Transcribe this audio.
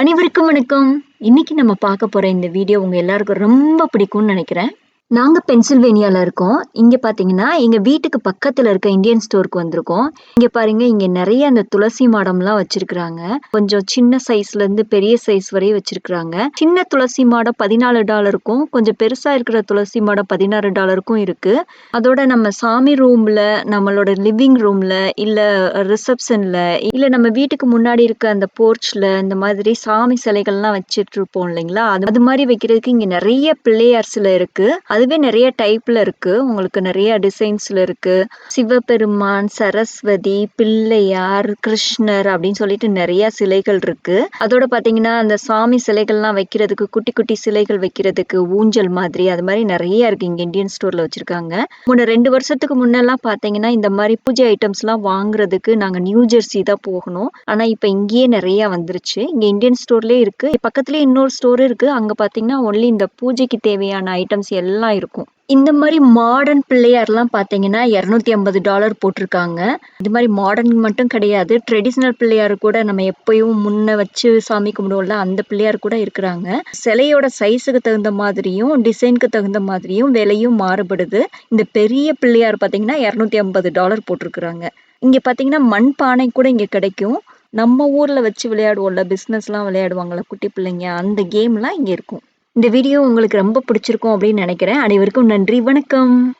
அனைவருக்கும் வணக்கம். இன்னைக்கு நம்ம பார்க்க போற இந்த வீடியோ உங்க எல்லாருக்கும் ரொம்ப பிடிக்கும்னு நினைக்கிறேன். நாங்க பென்சில்வேனியால இருக்கோம். இங்க பார்த்தீங்கன்னா எங்க வீட்டுக்கு பக்கத்துல இருக்க இந்தியன் ஸ்டோருக்கு வந்திருக்கோம். இங்க பாருங்க இங்க நிறைய அந்த துளசி மாடம்லாம் வச்சிருக்காங்க கொஞ்சம் சின்ன சைஸ்ல இருந்து பெரிய சைஸ் வரையும் வச்சிருக்காங்க சின்ன துளசி மாடம் பதினாலு டாலருக்கும் கொஞ்சம் பெருசா இருக்கிற துளசி மாடம் பதினாறு டாலருக்கும் இருக்கு. அதோட நம்ம சாமி ரூம்ல நம்மளோட லிவிங் ரூம்ல இல்ல ரிசப்ஷன்ல இல்ல நம்ம வீட்டுக்கு முன்னாடி இருக்க அந்த போர்ச்ல இந்த மாதிரி சாமி சிலைகள்லாம் வச்சுட்ருப்போம் இல்லைங்களா? அது அது மாதிரி வைக்கிறதுக்கு இங்க நிறைய பிள்ளையார்ஸ்ல இருக்கு. அதுவே நிறைய டைப்ல இருக்கு. உங்களுக்கு நிறைய டிசைன்ஸ்ல இருக்கு. சிவபெருமான் சரஸ்வதி பிள்ளையார் கிருஷ்ணர் அப்படின்னு சொல்லிட்டு நிறைய சிலைகள் இருக்கு. அதோட பாத்தீங்கன்னா அந்த சாமி சிலைகள்லாம் வைக்கிறதுக்கு குட்டி குட்டி சிலைகள் வைக்கிறதுக்கு ஊஞ்சல் மாதிரி அது மாதிரி நிறைய இருக்கு. இங்க இந்தியன் ஸ்டோர்ல வச்சிருக்காங்க. முன்ன ரெண்டு வருஷத்துக்கு முன்னெல்லாம் பாத்தீங்கன்னா இந்த மாதிரி பூஜை ஐட்டம்ஸ் எல்லாம் வாங்குறதுக்கு நாங்க நியூ ஜெர்சி தான் போகணும். ஆனா இப்ப இங்கேயே நிறைய வந்துருச்சு. இங்க இந்தியன் ஸ்டோர்லயே இருக்கு. பக்கத்துலயே இன்னொரு ஸ்டோர் இருக்கு. அங்க பாத்தீங்கன்னா ஒன்லி இந்த பூஜைக்கு தேவையான ஐட்டம்ஸ் எல்லாம் இருக்கும். இந்த மாதிரி மாடர்ன் பிள்ளையார்லாம் பார்த்தீங்கன்னா இரநூத்தி ஐம்பது டாலர் போட்டிருக்காங்க. இது மாதிரி மாடர்ன் மட்டும் கிடையாது. ட்ரெடிஷ்னல் பிள்ளையார் கூட நம்ம எப்பயும் முன்ன வச்சு சாமி கும்பிடுவோம்ல அந்த பிள்ளையார் கூட இருக்கிறாங்க. சிலையோட சைஸுக்கு தகுந்த மாதிரியும் டிசைனுக்கு தகுந்த மாதிரியும் விலையும் மாறுபடுது. இந்த பெரிய பிள்ளையார் பார்த்தீங்கன்னா இரநூத்தி ஐம்பது டாலர் போட்டிருக்கிறாங்க. இங்கே பார்த்தீங்கன்னா மண் பானை கூட இங்கே கிடைக்கும். நம்ம ஊரில் வச்சு விளையாடுவோம்ல பிஸ்னஸ்லாம் விளையாடுவாங்கள்ல குட்டி பிள்ளைங்க அந்த கேம்லாம் இங்கே இருக்கும். இந்த வீடியோ உங்களுக்கு ரொம்ப பிடிச்சிருக்கும் அப்படின்னு நினைக்கிறேன். அனைவருக்கும் நன்றி. வணக்கம்.